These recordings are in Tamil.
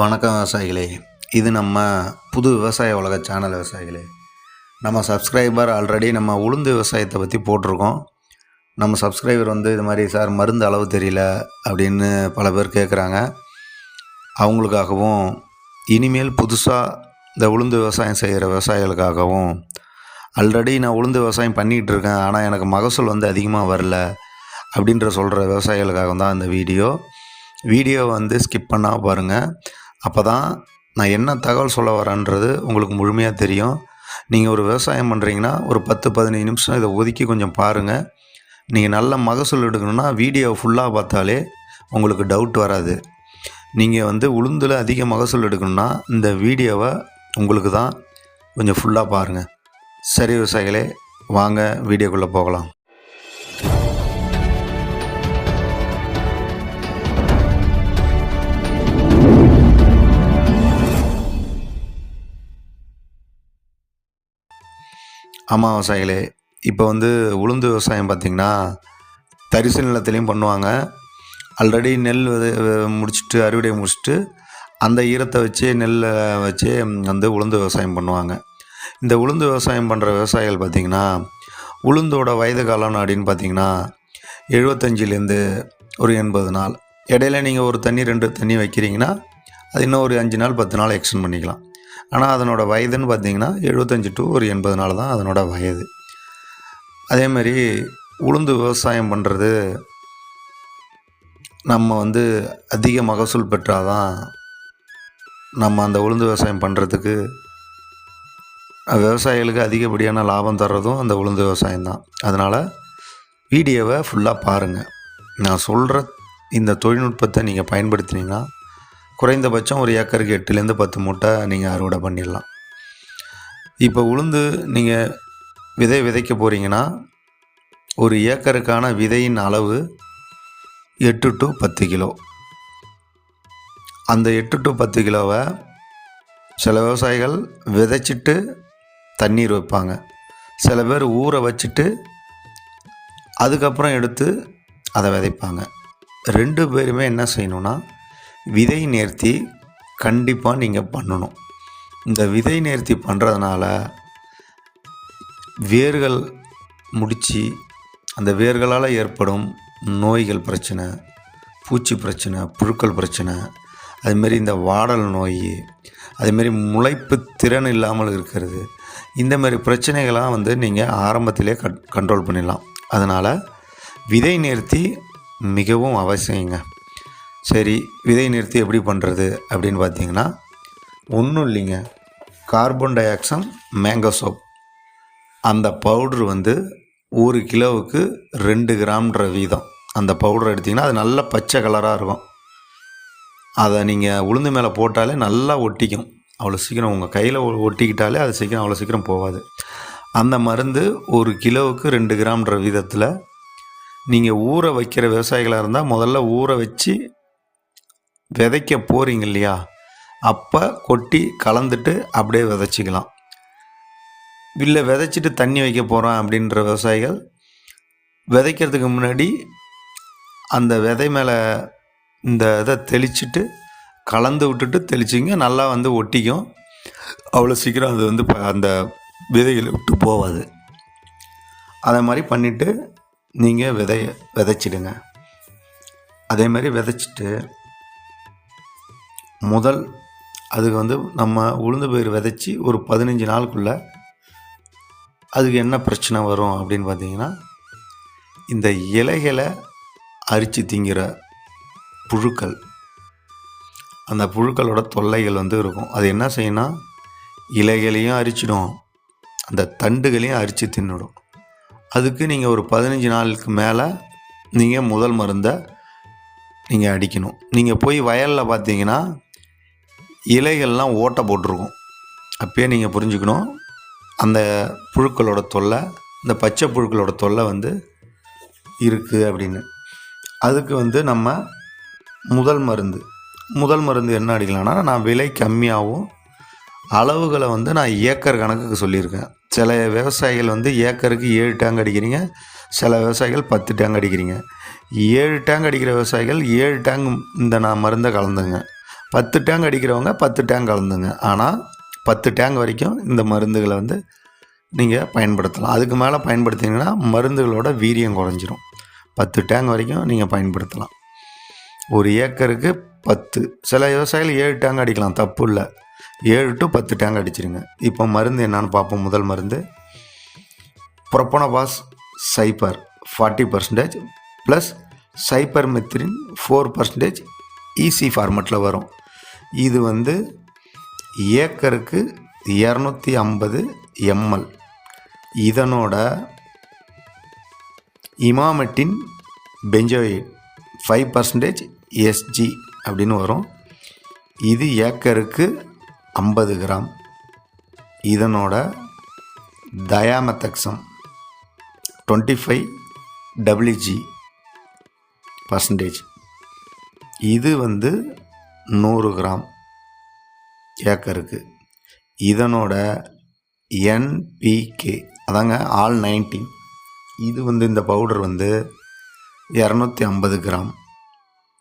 வணக்கம் விவசாயிகளே. இது நம்ம புது விவசாய உலக சேனல் விவசாயிகளே. நம்ம சப்ஸ்கிரைபர் ஆல்ரெடி நம்ம உளுந்து விவசாயத்தை பற்றி போட்டிருக்கோம். நம்ம சப்ஸ்கிரைபர் வந்து இது மாதிரி சார் மருந்து அளவு தெரியல அப்படின்னு பல பேர் கேட்குறாங்க அவங்களுக்காகவும் இனிமேல் புதுசாக இந்த உளுந்து விவசாயம் செய்கிற விவசாயிகளுக்காகவும் ஆல்ரெடி நான் உளுந்து விவசாயம் பண்ணிகிட்டு இருக்கேன் ஆனால் எனக்கு மகசூல் வந்து அதிகமாக வரல அப்படின்ற சொல்கிற விவசாயிகளுக்காக தான் இந்த வீடியோ. வீடியோ வந்து ஸ்கிப் பண்ணால் பாருங்கள் அப்போ தான் நான் என்ன தகவல் சொல்ல வரேன்றது உங்களுக்கு முழுமையாக தெரியும். நீங்கள் ஒரு விவசாயம் பண்ணுறீங்கன்னா ஒரு பத்து பதினஞ்சு நிமிஷம் இதை ஒதுக்கி கொஞ்சம் பாருங்கள் நீங்கள் நல்ல மகசூல் எடுக்கணும்னா வீடியோ ஃபுல்லாக பார்த்தாலே உங்களுக்கு டவுட் வராது. நீங்கள் வந்து உளுந்தில் அதிக மகசூல் எடுக்கணும்னா இந்த வீடியோவை உங்களுக்கு தான் கொஞ்சம் ஃபுல்லாக பாருங்கள் சரி விவசாயிகளே வாங்க வீடியோக்குள்ளே போகலாம். ஆமாம் விவசாயிகளே இப்போ வந்து உளுந்து விவசாயம் பார்த்திங்கன்னா தரிசு நிலத்துலேயும் பண்ணுவாங்க. ஆல்ரெடி நெல் முடிச்சுட்டு அறுவடை முடிச்சுட்டு அந்த ஈரத்தை வச்சு நெல்லை வச்சு வந்து உளுந்து விவசாயம் பண்ணுவாங்க. இந்த உளுந்து விவசாயம் பண்ணுற விவசாயிகள் பார்த்திங்கன்னா உளுந்தோட வயது காலம் அப்படின்னு பார்த்தீங்கன்னா எழுபத்தஞ்சிலேருந்து ஒரு எண்பது நாள். இடையில நீங்கள் ஒரு தண்ணி ரெண்டு தண்ணி வைக்கிறீங்கன்னா அது இன்னும் ஒரு அஞ்சு நாள் பத்து நாள் எக்ஸ்டெண்ட் பண்ணிக்கலாம். ஆனால் அதனோட வயதுன்னு பார்த்தீங்கன்னா எழுபத்தஞ்சி டு ஒரு எண்பது நாள் தான் அதனோட வயது. அதே மாதிரி உளுந்து விவசாயம் பண்ணுறது நம்ம வந்து அதிக மகசூல் பெற்றால் தான் நம்ம அந்த உளுந்து விவசாயம் பண்ணுறதுக்கு விவசாயிகளுக்கு அதிகப்படியான லாபம் தர்றதும் அந்த உளுந்து விவசாயம் தான். அதனால் வீடியோவை ஃபுல்லாக பாருங்கள் நான் சொல்கிற இந்த தொழில்நுட்பத்தை நீங்கள் பயன்படுத்தினீங்கன்னா குறைந்தபட்சம் ஒரு ஏக்கருக்கு எட்டுலேருந்து பத்து மூட்டை நீங்கள் அறுவடை பண்ணிடலாம். இப்போ உளுந்து நீங்கள் விதை விதைக்க போகிறீங்கன்னா ஒரு ஏக்கருக்கான விதையின் அளவு எட்டு டு பத்து கிலோ. அந்த எட்டு டு பத்து கிலோவை சில விவசாயிகள் விதைச்சிட்டு தண்ணீர் வைப்பாங்க. சில பேர் ஊற வச்சுட்டு அதுக்கப்புறம் எடுத்து அதை விதைப்பாங்க. ரெண்டு பேருமே என்ன செய்யணும்னா விதை நேர்த்தி கண்டிப்பாக நீங்கள் பண்ணணும். இந்த விதை நேர்த்தி பண்ணுறதுனால வேர்கள் முடித்து அந்த வேர்களால் ஏற்படும் நோய்கள் பிரச்சனை பூச்சி பிரச்சனை புழுக்கள் பிரச்சனை அதுமாரி இந்த வாடல் நோய் அதுமாரி முளைப்பு திறன் இல்லாமல் இருக்கிறது இந்த மாதிரி பிரச்சனைகள்லாம் வந்து நீங்கள் ஆரம்பத்திலே கட் கண்ட்ரோல் பண்ணிடலாம். அதனால் விதை நேர்த்தி மிகவும் அவசியங்க. சரி விதை நிறுத்தி எப்படி பண்ணுறது அப்படின்னு பார்த்தீங்கன்னா ஒன்றும் இல்லைங்க. Carbendazim mancozeb அந்த பவுட்ரு வந்து ஒரு கிலோவுக்கு ரெண்டு கிராம்ன்ற வீதம். அந்த பவுடர் எடுத்திங்கன்னா அது நல்ல பச்சை கலராக இருக்கும். அதை நீங்கள் உளுந்து மேலே போட்டாலே நல்லா ஒட்டிக்கும். அவ்வளோ சீக்கிரம் உங்கள் கையில் ஒட்டிக்கிட்டாலே அது சீக்கிரம் அவ்வளோ சீக்கிரம் போகாது. அந்த மருந்து ஒரு கிலோவுக்கு ரெண்டு கிராம்ன்ற வீதத்தில் நீங்கள் ஊற வைக்கிற விவசாயிகளாக இருந்தால் முதல்ல ஊற வச்சு விதைக்க போகிறீங்க இல்லையா? அப்போ கொட்டி கலந்துட்டு அப்படியே விதைச்சிக்கலாம். இல்லை விதைச்சிட்டு தண்ணி வைக்க போகிறோம் அப்படின்ற விவசாயிகள் விதைக்கிறதுக்கு முன்னாடி அந்த விதை மேலே இந்த இதை தெளிச்சிட்டு கலந்து விட்டுட்டு தெளிச்சிங்க நல்லா வந்து ஒட்டிக்கும். அவ்வளோ சீக்கிரம் அது வந்து ப- அந்த விதைகளை விட்டு போகாது. அதை மாதிரி பண்ணிவிட்டு நீங்கள் விதைய விதைச்சிடுங்க. அதே மாதிரி விதைச்சிட்டு முதல் அதுக்கு வந்து நம்ம உளுந்து பயிர் விதைச்சி ஒரு பதினஞ்சு நாளுக்குள்ளே அதுக்கு என்ன பிரச்சனை வரும் அப்படின்னு பார்த்தீங்கன்னா இந்த இலைகளை அரித்து திங்கிற புழுக்கள். அந்த புழுக்களோட தொல்லைகள் வந்து இருக்கும். அது என்ன செய்யணும் இலைகளையும் அரிச்சிடும். அந்த தண்டுகளையும் அரித்து தின்னுடும். அதுக்கு நீங்கள் ஒரு பதினஞ்சு நாளுக்கு மேலே நீங்கள் முதல் மருந்தை நீங்கள் அடிக்கணும். நீங்கள் போய் வயலில் பார்த்தீங்கன்னா இலைகள்லாம் ஓட்டை போட்டிருக்கும். அப்பயே நீங்கள் புரிஞ்சுக்கணும். அந்த புழுக்களோட தொல்லை இந்த பச்சை புழுக்களோட தொல்லை வந்து இருக்குது அப்படின்னு. அதுக்கு வந்து நம்ம முதல் மருந்து. முதல் மருந்து என்ன அடிக்கலாம்னா நான் விலை கம்மியாகவும் அளவுகளை வந்து நான் ஏக்கர் கணக்குக்கு சொல்லியிருக்கேன். சில விவசாயிகள் வந்து ஏக்கருக்கு ஏழு டேங்க் அடிக்கிறீங்க சில விவசாயிகள் பத்து டேங்க் அடிக்கிறீங்க. ஏழு டேங்க் அடிக்கிற விவசாயிகள் ஏழு டேங்க் இந்த நான் மருந்தை கலந்துங்க. பத்து டேங்க் அடிக்கிறவங்க பத்து டேங்க் கலந்துங்க. ஆனால் பத்து டேங்க் வரைக்கும் இந்த மருந்துகளை வந்து நீங்கள் பயன்படுத்தலாம். அதுக்கு மேலே பயன்படுத்திங்கன்னா மருந்துகளோட வீரியம் குறைஞ்சிரும். பத்து டேங்க் வரைக்கும் நீங்கள் பயன்படுத்தலாம். ஒரு ஏக்கருக்கு பத்து. சில விவசாயிகள் ஏழு டேங்க் அடிக்கலாம். தப்பு இல்லை. ஏழு டு பத்து டேங்க் அடிச்சிருங்க. இப்போ மருந்து என்னான்னு பார்ப்போம். முதல் மருந்து. Profenofos cyper forty percentage plus cypermethrin four percentage EC ஃபார்மெட்டில் வரும். இது வந்து ஏக்கருக்கு இரநூத்தி ஐம்பது எம்எல். இதனோட emamectin benzoate five percentage SG அப்படின்னு வரும். இது ஏக்கருக்கு ஐம்பது கிராம். இதனோட thiamethoxam twenty five WG percentage இது வந்து நூறு கிராம் ஏக்கருக்கு. இதனோட என்பிகே அதாங்க ஆல் நைன்டீன். இது வந்து இந்த பவுடர் வந்து இரநூத்தி ஐம்பது கிராம்.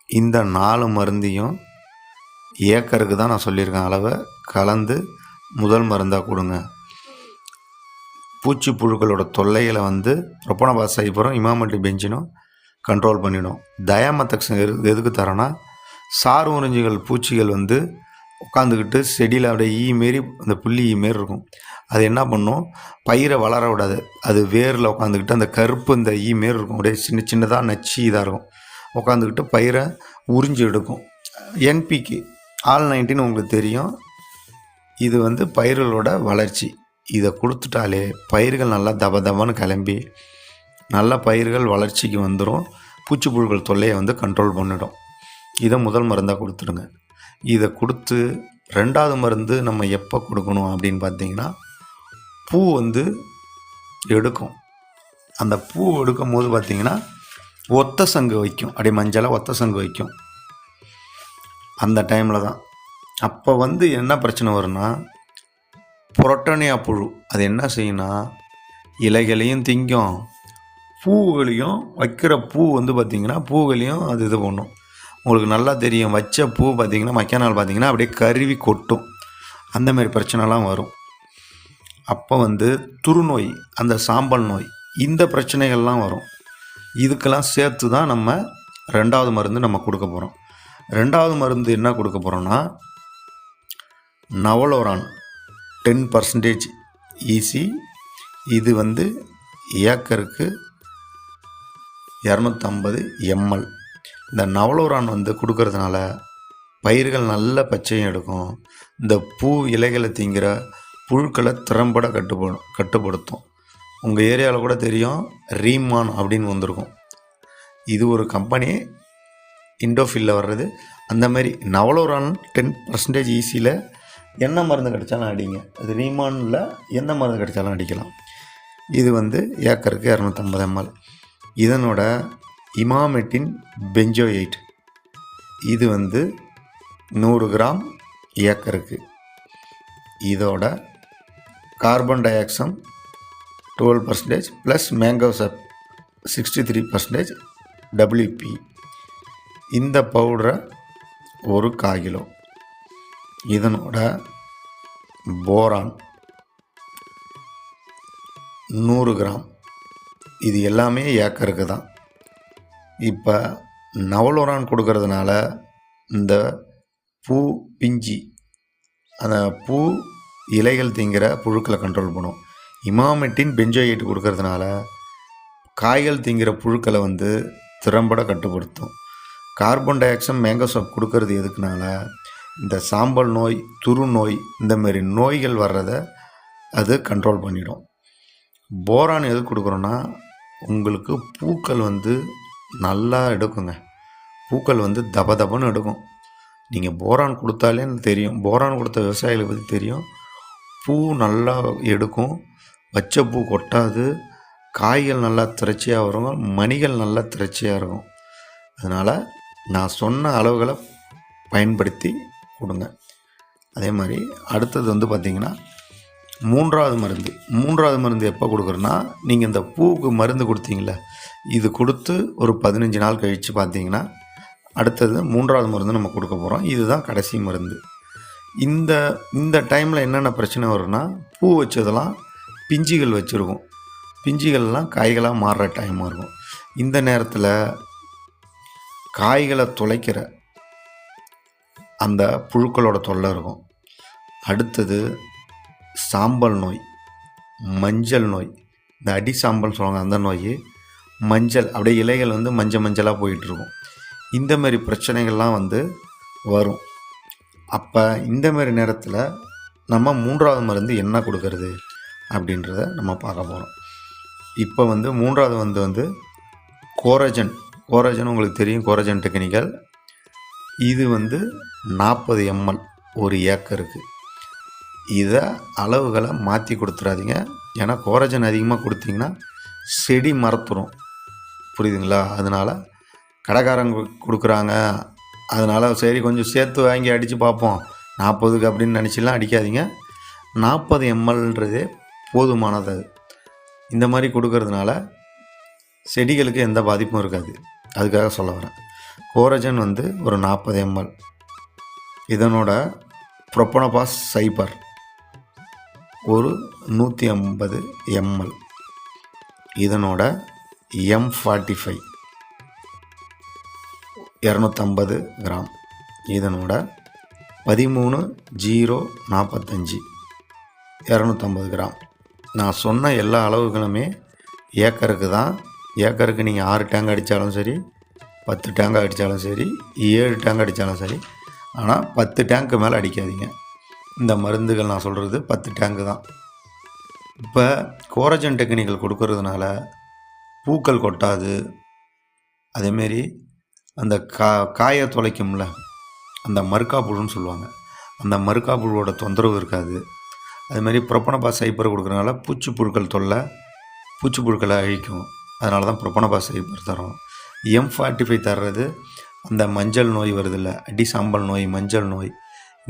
இந்த நாலு மருந்தையும் ஏக்கருக்கு தான் நான் சொல்லியிருக்கேன். அளவை கலந்து முதல் மருந்தாக கொடுங்க. பூச்சி புழுக்களோட தொல்லைகளை வந்து ரொப்பனபாஸ் சைபரும் இமாமட்டி பெஞ்சினும் கண்ட்ரோல் பண்ணிடும். தயாமத்தக்ஷன் எது எதுக்கு தரோன்னா சார் உறிஞ்சிகள் பூச்சிகள் வந்து உட்காந்துக்கிட்டு செடியில் அப்படியே ஈ மாரி அந்த புள்ளி ஈ மாரி இருக்கும். அது என்ன பண்ணும்? பயிரை வளர விடாது. அது வேரில் உட்காந்துக்கிட்டு அந்த கருப்பு இந்த ஈ மாரி இருக்கும். அப்படியே சின்ன சின்னதாக நச்சு இதாக இருக்கும். உட்காந்துக்கிட்டு பயிரை உறிஞ்சி எடுக்கும். என்பிக்கு ஆல் நைன்டின்னு உங்களுக்கு தெரியும். இது வந்து பயிர்களோட வளர்ச்சி. இதை கொடுத்துட்டாலே பயிர்கள் நல்லா தப தபன்னு கிளம்பி நல்ல பயிர்கள் வளர்ச்சிக்கு வந்துடும் பூச்சிப்புழுக்கள் தொல்லையை வந்து கண்ட்ரோல் பண்ணிடும். இதை முதல் மருந்தாக கொடுத்துருங்க இதை கொடுத்து ரெண்டாவது மருந்து நம்ம எப்போ கொடுக்கணும் அப்படின்னு பார்த்தீங்கன்னா பூ வந்து எடுக்கும். அந்த பூ எடுக்கும் போது பார்த்தீங்கன்னா ஒத்த சங்கு வைக்கும். அப்படியே மஞ்சளாக ஒத்த சங்கு வைக்கும். அந்த டைமில் தான். அப்போ வந்து என்ன பிரச்சனை வரும்னா புரோட்டோனியா புழு. அது என்ன செய்யும்னா இலைகளையும் திங்கும். பூவுகளையும் வைக்கிற பூ வந்து பார்த்திங்கன்னா பூவுகளையும் அது இது பண்ணும். உங்களுக்கு நல்லா தெரியும். வச்ச பூ பார்த்திங்கன்னா மக்கிய நாள் பார்த்திங்கன்னா அப்படியே கருவி கொட்டும். அந்த மாதிரி பிரச்சனைலாம் வரும். அப்போ வந்து துருநோய் அந்த சாம்பல் நோய் இந்த பிரச்சனைகள்லாம் வரும். இதுக்கெல்லாம் சேர்த்து தான் நம்ம ரெண்டாவது மருந்து நம்ம கொடுக்க போகிறோம் ரெண்டாவது மருந்து என்ன கொடுக்க போகிறோன்னா நவலோரான் டென் பர்சன்டேஜ் ஈஸி இது வந்து ஏக்கருக்கு இரநூத்தம்பது எம்எல். இந்த நவலோரான் வந்து கொடுக்கறதுனால பயிர்கள் நல்ல பச்சையும் எடுக்கும். இந்த பூ இலைகளை திங்கிற புழுக்களை திறம்பட கட்டுப்படும் கட்டுப்படுத்தும். உங்கள் ஏரியாவில் கூட தெரியும் ரீமான் அப்படின்னு வந்திருக்கும். இது ஒரு கம்பெனி இண்டோஃபில்ல வர்றது. அந்த மாதிரி நவலோரான் டென் பர்சன்டேஜ் ஈஸியில் என்ன மருந்து கிடைச்சாலும் அடிங்க. அது ரீமானில் எந்த மருந்து கிடைச்சாலும் அடிக்கலாம். இது வந்து ஏக்கருக்கு இரநூத்தம்பது எம்எல். இதனோட இமாமெட்டின் பெஞ்சோயைட். இது வந்து நூறு கிராம் ஏக்கருக்கு. இதோட carbendazim twelve percentage plus mancozeb sixty three percentage WP இந்த பவுடரை ஒரு கால் கிலோ. இதனோட போரான் நூறு கிராம். இது எல்லாமே ஏக்கருக்கு தான். இப்போ நவலோரான் கொடுக்கறதுனால இந்த பூ பிஞ்சி அந்த பூ இலைகள் திங்கிற புழுக்களை கண்ட்ரோல் பண்ணும். இமாமெட்டின் பெஞ்சோயேட் கொடுக்கறதுனால காய்கள் திங்கிற புழுக்களை வந்து திறம்பட கட்டுப்படுத்தும். கார்பன் டை ஆக்சைடு மேங்கோசாப் கொடுக்கறது எதுக்குனால இந்த சாம்பல் நோய் துரு நோய் இந்தமாரி நோய்கள் வர்றதை அது கண்ட்ரோல் பண்ணிடும். போரான் எது கொடுக்குறோன்னா உங்களுக்கு பூக்கள் வந்து நல்லா எடுக்குங்க. பூக்கள் வந்து தப தபன்னு எடுக்கும். நீங்கள் போரான் கொடுத்தாலே தெரியும். போரான் கொடுத்த விவசாயிகளை பற்றி தெரியும். பூ நல்லா எடுக்கும். வச்ச பூ கொட்டாது. காய்கள் நல்லா திரட்சியாக வரும். மணிகள் நல்லா திரட்சியாக இருக்கும். அதனால் நான் சொன்ன அளவுகளை பயன்படுத்தி கொடுங்க. அதே மாதிரி அடுத்தது வந்து பார்த்திங்கன்னா மூன்றாவது மருந்து. மூன்றாவது மருந்து எப்போ கொடுக்குறோன்னா நீங்கள் இந்த பூவுக்கு மருந்து கொடுத்தீங்களே இது கொடுத்து ஒரு பதினஞ்சு நாள் கழித்து பார்த்தீங்கன்னா அடுத்தது மூன்றாவது மருந்து நம்ம கொடுக்க போகிறோம் இதுதான் கடைசி மருந்து. இந்த இந்த டைமில் என்னென்ன பிரச்சனை வரும்னா பூ வச்சதெல்லாம் பிஞ்சுகள் வச்சுருக்கும். பிஞ்சுகள்லாம் காய்களாக மாறுற டைமாக இருக்கும். இந்த நேரத்தில் காய்களை துளைக்கிற அந்த புழுக்களோட தொல்லை இருக்கும். அடுத்தது சாம்பல் நோய் மஞ்சள் நோய் இந்த அடி சாம்பல் சொல்லுவாங்க அந்த நோய் மஞ்சள் அப்படியே இலைகள் வந்து மஞ்சள் மஞ்சளாக போயிட்டுருக்கும். இந்த மாதிரி பிரச்சனைகள்லாம் வந்து வரும். அப்போ இந்த மாதிரி நேரத்தில் நம்ம மூன்றாவது மருந்து என்ன கொடுக்கறது அப்படின்றத நம்ம பார்க்க போகிறோம் இப்போ வந்து மூன்றாவது வந்து வந்து கோரஜன் கோரஜன் உங்களுக்கு தெரியும் கோரஜன் டெக்னிக்கல். இது வந்து நாற்பது எம்எல் ஒரு ஏக்கருக்கு. இதை அளவுகளை மாற்றி கொடுத்துறாதீங்க. ஏன்னா கோரஜன் அதிகமாக கொடுத்தீங்கன்னா செடி மரத்துரும். புரியுதுங்களா? அதனால் கடைக்காரங்க கொடுக்குறாங்க. அதனால் சரி கொஞ்சம் சேர்த்து வாங்கி அடித்து பார்ப்போம். நாற்பதுக்கு அப்படின்னு நினச்சிலாம் அடிக்காதீங்க. நாற்பது எம்எல்ன்றதே போதுமானது அது. இந்த மாதிரி கொடுக்கறதுனால செடிகளுக்கு எந்த பாதிப்பும் இருக்காது. அதுக்காக சொல்ல வரேன். கோரஜன் வந்து ஒரு நாற்பது எம்எல். இதனோட ப்ரொப்பனபாஸ் சைபர். ஒரு நூற்றி ஐம்பது எம்எல். இதனோட எம் ஃபார்ட்டி ஃபைவ் இரநூத்தம்பது கிராம். இதனோட பதிமூணு ஜீரோ நாற்பத்தஞ்சி இரநூத்தம்பது கிராம். நான் சொன்ன எல்லா அளவுகளுமே ஏக்கருக்கு தான். ஏக்கருக்கு நீங்கள் ஆறு டேங்க் அடித்தாலும் சரி பத்து டேங்க் அடித்தாலும் சரி ஏழு டேங்க் அடித்தாலும் சரி ஆனால் பத்து டேங்க்கு மேலே அடிக்காதீங்க. இந்த மருந்துகள் நான் சொல்கிறது பத்து டேங்கு தான். இப்போ கோரஜன் டெக்னிக்கல் கொடுக்கறதுனால பூக்கள் கொட்டாது. அதேமாரி அந்த கா காயை துளைக்கும்ல அந்த மறுக்கா புழுன்னு சொல்லுவாங்க. அந்த மறுக்கா புழுவோட தொந்தரவு இருக்காது. அதுமாரி ப்ரொப்பனபா சைப்பர் கொடுக்குறதுனால பூச்சி புழுக்கள் தொல்லை பூச்சி புழுக்களை அழிக்கும். அதனால தான் ப்ரொப்பனபா சைப்பர் தரோம். எம் ஃபார்ட்டி ஃபைவ் தர்றது அந்த மஞ்சள் நோய் வருதில்ல அடி சாம்பல் நோய் மஞ்சள் நோய்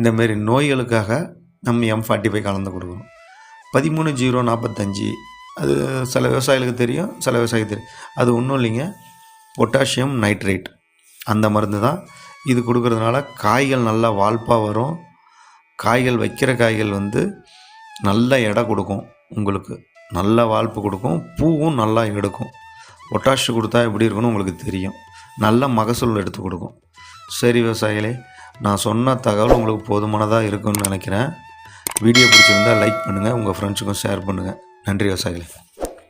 இந்தமாரி நோய்களுக்காக நம்ம எம் ஃபார்ட்டி ஃபைவ் கலந்து கொடுக்குறோம் பதிமூணு ஜீரோ நாற்பத்தஞ்சு அது சில விவசாயிகளுக்கு தெரியும் சில விவசாயிக்கு தெரியும். அது ஒன்றும் இல்லைங்க. Potassium nitrate. அந்த மருந்து தான். இது கொடுக்கறதுனால காய்கள் நல்லா வால்ப்பாக வரும். காய்கள் வைக்கிற காய்கள் வந்து நல்ல எடை கொடுக்கும் உங்களுக்கு. நல்ல வால்ப்பு கொடுக்கும். பூவும் நல்லா எடுக்கும். பொட்டாஷ் கொடுத்தா எப்படி இருக்குன்னு உங்களுக்கு தெரியும். நல்ல மகசூல் எடுத்து கொடுக்கும். சரி விவசாயிகளே நான் சொன்ன தகவல் உங்களுக்கு போதுமானதாக இருக்கும்னு நினைக்கிறேன். வீடியோ பிடிச்சிருந்தால் லைக் பண்ணுங்கள் உங்கள் ஃப்ரெண்ட்ஸுக்கும் ஷேர் பண்ணுங்கள் நன்றி விவசாயிகளே